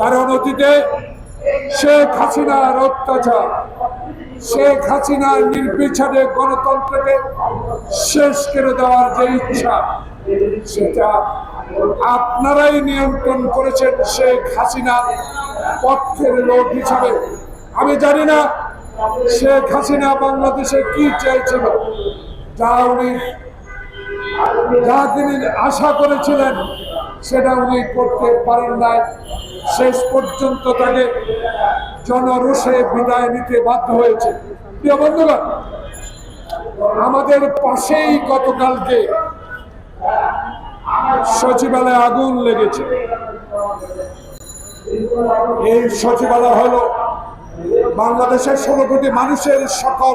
কারণ অতীতে শেখ হাসিনার অত্যাচার, শেখ হাসিনার নির্বিচারে গণতন্ত্রকে শেষ করে দেওয়ার যে ইচ্ছা, সেটা আপনারাই নিয়ন্ত্রণ করেছেন শেখ হাসিনার পক্ষের লোক হিসাবে। আমি জানি না শেখ হাসিনা বাংলাদেশে কি চেয়েছিল যা উনি, যা তিনি আশা করেছিলেন, সেটা উনি করতে পারেন নাই। শেষ পর্যন্ত তাকে জনরোষে বিদায় নিতে বাধ্য হয়েছে। প্রিয় বন্ধুগণ, আমাদের পাশেই গতকালকে সচিবালয়ে আগুন লেগেছে। এই সচিবালয় হলো বাংলাদেশের ষোলো কোটি মানুষের সকল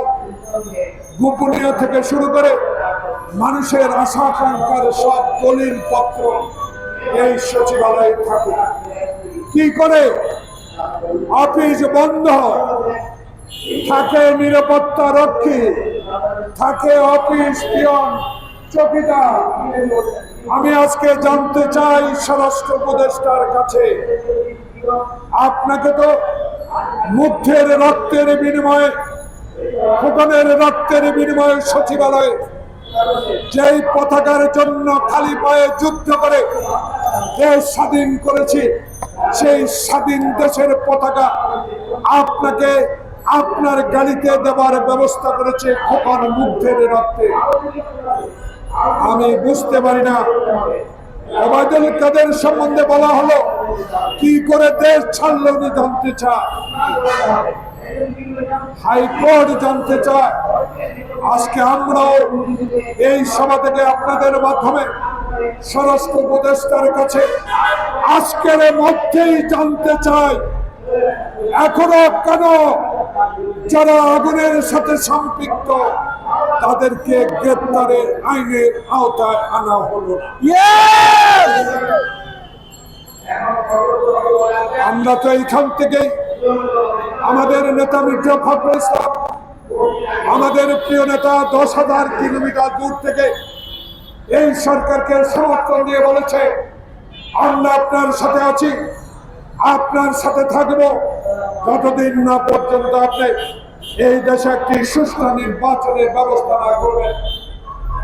গোপনীয় থেকে শুরু করে মানুষের আশা আকাঙ্ক্ষার সব দলিল পত্র এই সচিবালয়ে থাকে কি করে? অফিস বন্ধ। থাকে নিরাপত্তা রক্ষী, থাকে অফিস পিয়ন, চকিদার। আমি আজকে জানতে চাই স্বরাষ্ট্র উপদেষ্টার কাছে, আপনাকে তো মুগ্ধের রক্তের বিনিময়ে ফুকনের রক্তের বিনিময়ে সচিবালয়ে যেই পতাকার জন্য খালি পায়ে যুদ্ধ করে দেশ স্বাধীন করেছি সেই স্বাধীন দেশের পতাকা আপনাকে আপনার গাড়িতে দেওয়ার ব্যবস্থা করেছে খোকন মুগ্ধের রক্তে। আমি বুঝতে পারি না ওবায়দুল কাদের সম্বন্ধে বলা হলো, কি করে দেশ ছাড়লো উনি জানতে হাইকোর্ট জানতে চায়। আজকে আমরাও এই সভা থেকে আপনাদের মাধ্যমে স্বরাষ্ট্র উপদেষ্টার কাছে আজকের মধ্যেই জানতে চাই, এখনও কেন যারা আগুনের সাথে সম্পৃক্ত, তাদেরকে গ্রেপ্তারের আইনের আওতায় আনা হলো আমরা তো এইখান থেকে আমাদের নেতা মির্জা ফখরুল ইসলাম, আমাদের প্রিয় নেতা দশ হাজার কিলোমিটার দূর থেকে এই সরকারকে সমর্থন দিয়ে বলেছে, আমরা আপনার সাথে আছি, আপনার সাথে থাকব। যতদিন না পর্যন্ত আপনি এই দেশে একটি সুষ্ঠু নির্বাচনের ব্যবস্থা না করবেন,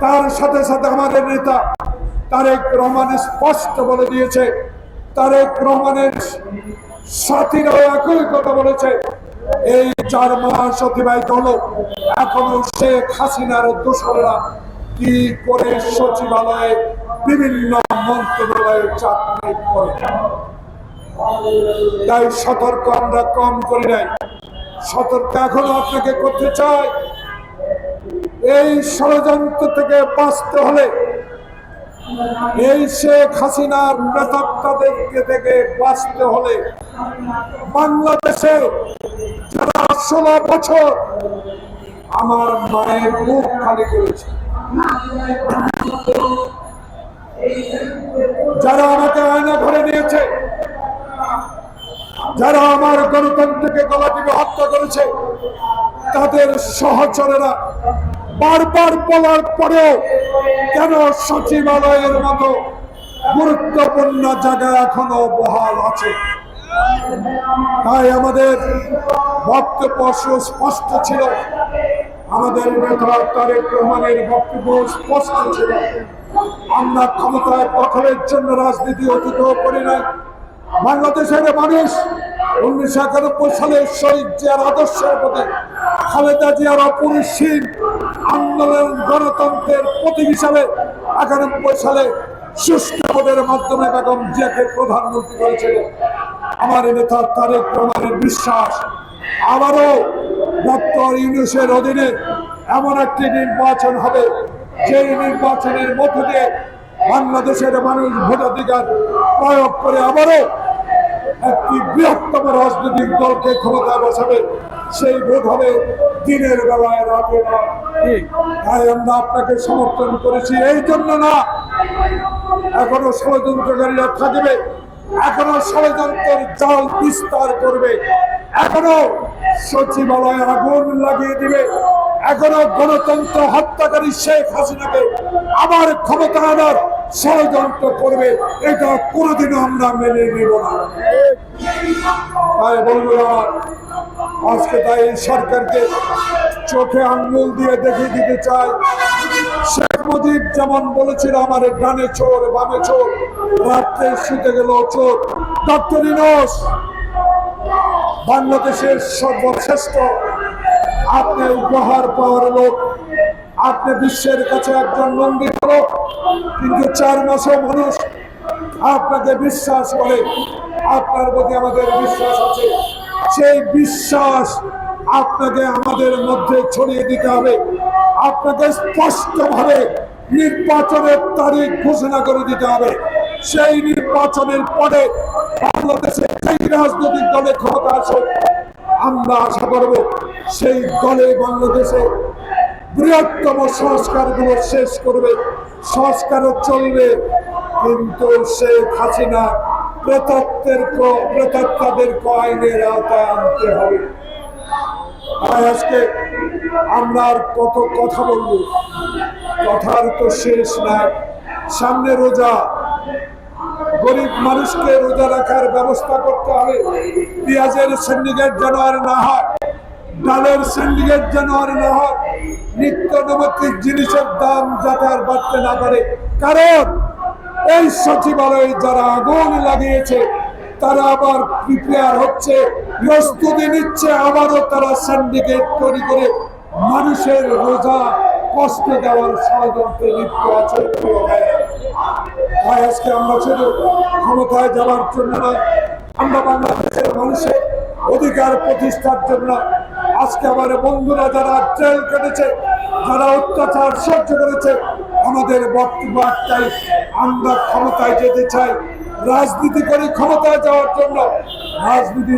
তার সাথে সাথে আমাদের নেতা তারেক রহমান স্পষ্ট বলে দিয়েছে, তারেক রহমানের সাথীরাও একই কথা বলেছে, এই চার মাস অতিবাহিত হলো, এখনও শেখ হাসিনার দোসররা কি করে সচিবালয়ে বিভিন্ন মন্ত্রণালয়ে চাকরি করে? তাই সতর্ক আমরা কম করি নাই। সতর্ক এখনও আপনাকে করতে চাই। এই ষড়যন্ত্র থেকে বাঁচতে হলে এই শেখ হাসিনার প্রেতাত্মাদেরকে থেকে বাঁচতে হলে বাংলাদেশে যারা ষোলো বছর আমার মায়ের মুখ খালি করেছে। যারা আমাকে আয়না ঘরে নিয়েছে, যারা আমার গণতন্ত্রকে গলা টিপে হত্যা করেছে, তাদের সহচরেরা বারবার বলার পরেও কেন সচিবালয়ের মতো গুরুত্বপূর্ণ জায়গা এখনও বহাল আছে? তাই আমাদের বক্তব্য সুস্পষ্ট ছিল। আমাদের নেতা তারেক রহমানের বক্তব্য স্পষ্ট ছিল। আমরা ক্ষমতায় দখলের জন্য রাজনীতি অতীত করি নাই। বাংলাদেশের মানুষ উনিশশো একানব্বই সালে শহীদ জিয়ার আদর্শের প্রতি খালেদা জিয়ার অপরিসীম আন্দোলন গণতন্ত্রের প্রতীক হিসাবে একানব্বই সালে সুষ্ঠু ভোটের মাধ্যমে বেগম জিয়াকে প্রধানমন্ত্রী করেছিলেন। আমার নেতা তারেক রহমানের বিশ্বাস আবারও ডক্টর ইউনুসের অধীনে এমন একটি নির্বাচন হবে সেই নির্বাচনের মধ্য দিয়ে বাংলাদেশের মানুষ ভোটাধিকার প্রয়োগ করে আবারও একটি বৃহত্তম রাজনৈতিক দলকে ক্ষমতায় বসাবে। সেই ভোট হবে দিনের বেলায়, রাতে তাই আমরা আপনাকে সমর্থন করেছি। এই জন্য না, এখনও ষড়যন্ত্রকারীরা থাকবে, এখনও ষড়যন্ত্রের জাল বিস্তার করবে, এখনও সচিবালয়ে আগুন লাগিয়ে দিবে এখনও গণতন্ত্র হত্যাকারী শেখ হাসিনাকে আবার ক্ষমতা আনার ষড়যন্ত্র করবে, এটা কোনোদিনও আমরা মেনে নেব না। তাই বন্ধুরা, আজকে তাই সরকারকে চোখে আঙ্গুল দিয়ে দেখিয়ে দিতে চাই। শেখ মুজিব যেমন বলেছিল, আমার ডানে চোর, বামে চোর, রাত্রে শুতে গেল চোর। ডক্টর ইনোস বাংলাদেশের সর্বশ্রেষ্ঠ। আপনি উপহার পাওয়ার লোক, আপনি বিশ্বের কাছে একজন নন্দিত লোক কিন্তু চার মাসে মানুষ আপনাকে বিশ্বাস করে, আপনার প্রতি আমাদের বিশ্বাস আছে। সেই বিশ্বাস আপনাকে আমাদের মধ্যে ছড়িয়ে দিতে হবে। আপনাকে স্পষ্টভাবে নির্বাচনের তারিখ ঘোষণা করে দিতে হবে। সেই নির্বাচনের পরে বাংলাদেশে যেই রাজনৈতিক দলে ক্ষমতা আসুক আমরা আশা করব সেই দলে বাংলাদেশে বৃহত্তম সংস্কারগুলো শেষ করবে, সংস্কারও চলবে। কিন্তু শেখ হাসিনা প্রেতত্বের প্রেতত্বাদের আইনের আওতায় আনতে হবে। তাই আজকে আমরা আর কত কথা বলব? কথার তো শেষ নাই। সামনে রোজা গরিব মানুষকে রোজা রাখার ব্যবস্থা করতে হবে পেঁয়াজের সিন্ডিকেট যেন আর না হয়, ডালের সিন্ডিকেট যেন আর না হয় নিত্য নৈমিত্তিক জিনিসের দাম যাতে আর বাড়তে না পারে কারণ এই সচিবালয়ে যারা আগুন লাগিয়েছে, তারা আবার প্রিপেয়ার হচ্ছে, প্রস্তুতি নিচ্ছে, আবারও তারা সিন্ডিকেট তৈরি করে মানুষের রোজা কষ্ট দেওয়ার ষড়যন্ত্রে লিপ্ত আছে। তাই আজকে আমরা শুধু ক্ষমতায় যাওয়ার জন্য নয়, আমরা বাংলাদেশের মানুষের অধিকার প্রতিষ্ঠার জন্য আজকে আমার বন্ধুরা যারা কেটেছে, যারা অত্যাচার সহ্য করেছে, আমাদের আমরা ক্ষমতায় যেতে চাই। রাজনীতি করি ক্ষমতায় যাওয়ার জন্য, রাজনীতি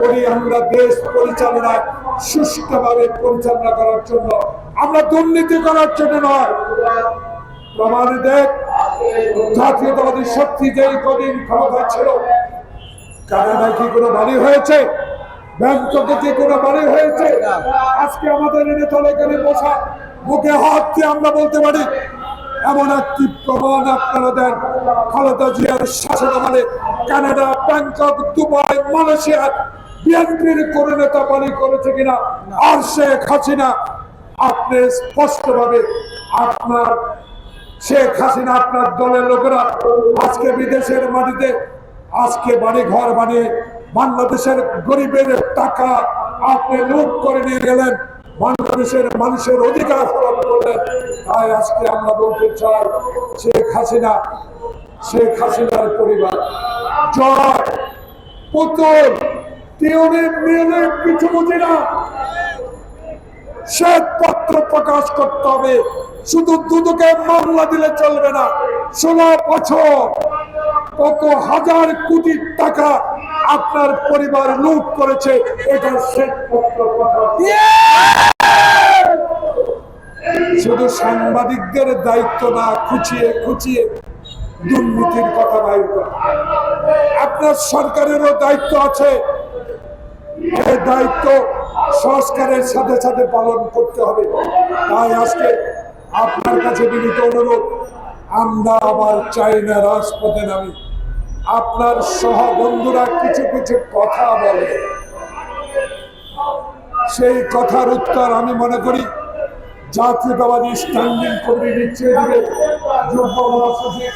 করি আমরা দেশ পরিচালনায় সুষ্ঠুভাবে পরিচালনা করার জন্য। আমরা দুর্নীতি করার জন্য নয় প্রমাণ দেখ জাতীয়তাবাদী শক্তি যেই কদিন ক্ষমতা ছিল, কানাডায় কি কোনো বাড়ি হয়েছে? ব্যাংককে কি কোনো বাড়ি হয়েছে? আজকে আমাদের বসা হাত দিয়ে আমরা বলতে পারি, এমন একটি প্রমাণ আপনারা দেন, খালেদা জিয়ার শাসন আমলে কানাডা, ব্যাংকক, দুবাই, মালয়েশিয়া বিএনপির করেছে কিনা? আর শেখ হাসিনা, আপনি স্পষ্টভাবে আপনার শেখ হাসিনা আপনার দলের লোকেরা আজকে বিদেশের মাটিতে, আজকে বাড়ি ঘর বানিয়ে বাংলাদেশের গরিবের টাকা আপনি লুট করে নিয়ে গেলেন, বাংলাদেশের মানুষের অধিকার হরণ করলেন। তাই আজকে আমরা বলতে চাই, শেখ হাসিনা, শেখ হাসিনার পরিবার, জয়, পুতুল মেলে কিছু বুঝি না। শ্বেতপত্র প্রকাশ করতে হবে। শুধু দুদকে মামলা দিলে চলবে না। ষোলো বছর কত হাজার কোটি টাকা আপনার পরিবার লুট করেছে, এটা শুধু সাংবাদিকদের দায়িত্ব না, খুঁচিয়ে খুঁচিয়ে দুর্নীতির কথা বাইর আপনার সরকারেরও দায়িত্ব আছে। এই দায়িত্ব সংস্কারের সাথে সাথে পালন করতে হবে। তাই আজকে আপনার কাছে বিনীত অনুরোধ, আমরা আবার চাই না রাজপথে নামি। আপনার সহ বন্ধুরা কিছু কিছু কথা বলে। সেই কথার উত্তর আমি মনে করি, জাতীয়তাবাদী স্ট্যান্ডিং কমিটি নিশ্চয় দিবে। যুগ্ম মহাসচিব